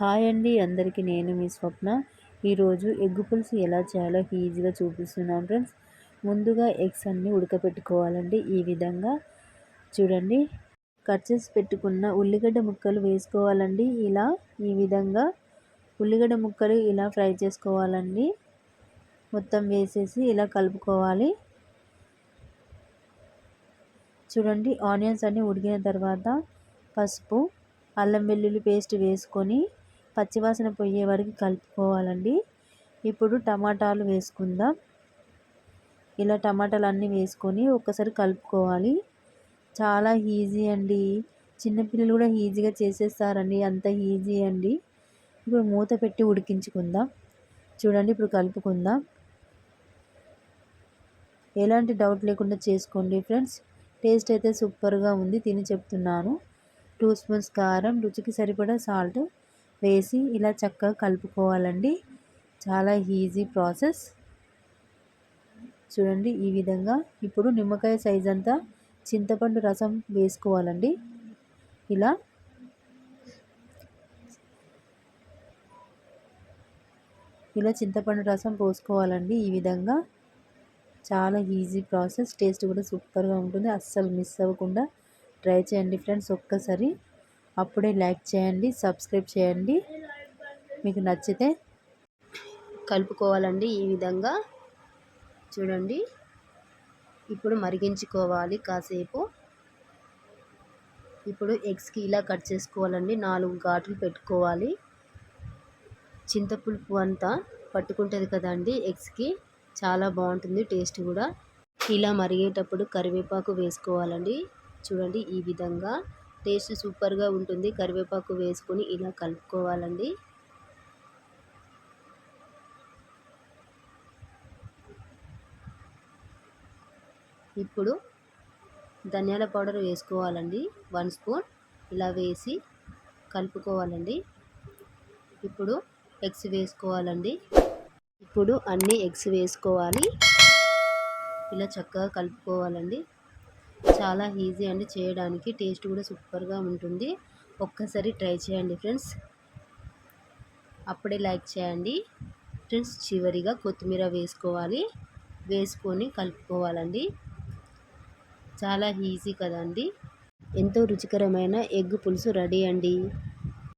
Hi అండి అందరికీ నేను మీ స్వప్న. ఈరోజు ఎగ్గు పులుసు ఎలా చేయాలో ఈజీగా చూపిస్తున్నాను ఫ్రెండ్స్. ముందుగా ఎగ్స్ అన్నీ ఉడకపెట్టుకోవాలండి. ఈ విధంగా చూడండి. కట్ చేసి పెట్టుకున్న ఉల్లిగడ్డ ముక్కలు వేసుకోవాలండి. ఇలా ఈ విధంగా ఉల్లిగడ్డ ముక్కలు ఇలా ఫ్రై చేసుకోవాలండి. మొత్తం వేసేసి ఇలా కలుపుకోవాలి. చూడండి ఆనియన్స్ అన్నీ ఉడికిన తర్వాత పసుపు అల్లం వెల్లుల్లి పేస్ట్ వేసుకొని పచ్చివాసన పోయే వరకు కలుపుకోవాలండి. ఇప్పుడు టమాటాలు వేసుకుందాం. ఇలా టమాటాలు అన్నీ వేసుకొని ఒక్కసారి కలుపుకోవాలి. చాలా ఈజీ అండి. చిన్నపిల్లలు కూడా ఈజీగా చేసేస్తారండి. అంత ఈజీ అండి. ఇప్పుడు మూత పెట్టి ఉడికించుకుందాం. చూడండి ఇప్పుడు కలుపుకుందాం. ఎలాంటి డౌట్ లేకుండా చేసుకోండి ఫ్రెండ్స్. టేస్ట్ అయితే సూపర్గా ఉంది. తిని చెప్తున్నాను. టూ స్పూన్స్ కారం రుచికి సరిపడా సాల్ట్ వేసి ఇలా చక్కగా కలుపుకోవాలండి. చాలా ఈజీ ప్రాసెస్. చూడండి ఈ విధంగా ఇప్పుడు నిమ్మకాయ సైజ్ అంతా చింతపండు రసం వేసుకోవాలండి. ఇలా ఇలా చింతపండు రసం పోసుకోవాలండి ఈ విధంగా. చాలా ఈజీ ప్రాసెస్. టేస్ట్ కూడా సూపర్గా ఉంటుంది. అస్సలు మిస్ అవ్వకుండా ట్రై చేయండి ఫ్రెండ్స్ ఒక్కసారి. అప్పుడే లైక్ చేయండి సబ్స్క్రైబ్ చేయండి. మీకు నచ్చితే కలుపుకోవాలండి ఈ విధంగా. చూడండి. ఇప్పుడు మరిగించుకోవాలి కాసేపు. ఇప్పుడు ఎగ్స్కి ఇలా కట్ చేసుకోవాలండి. నాలుగు ఘాట్లు పెట్టుకోవాలి. చింతపులుపు అంతా పట్టుకుంటుంది కదండి ఎగ్స్కి. చాలా బాగుంటుంది టేస్ట్ కూడా. ఇలా మరిగేటప్పుడు కరివేపాకు వేసుకోవాలండి. చూడండి ఈ విధంగా. టేస్ట్ సూపర్గా ఉంటుంది. కరివేపాకు వేసుకొని ఇలా కలుపుకోవాలండి. ఇప్పుడు ధనియాల పౌడర్ వేసుకోవాలండి. వన్ స్పూన్ ఇలా వేసి కలుపుకోవాలండి. ఇప్పుడు ఎగ్స్ వేసుకోవాలండి. ఇప్పుడు అన్ని ఎగ్స్ వేసుకోవాలి. ఇలా చక్కగా కలుపుకోవాలండి. చాలా ఈజీ అండి చేయడానికి. టేస్ట్ కూడా సూపర్గా ఉంటుంది. ఒక్కసారి ట్రై చేయండి ఫ్రెండ్స్. అప్పుడే లైక్ చేయండి. ఫ్రెండ్స్ చివరిగా కొత్తిమీర వేసుకోవాలి. వేసుకొని కలుపుకోవాలండి. చాలా ఈజీ కదండి. ఎంతో రుచికరమైన ఎగ్ పులుసు రెడీ అండి.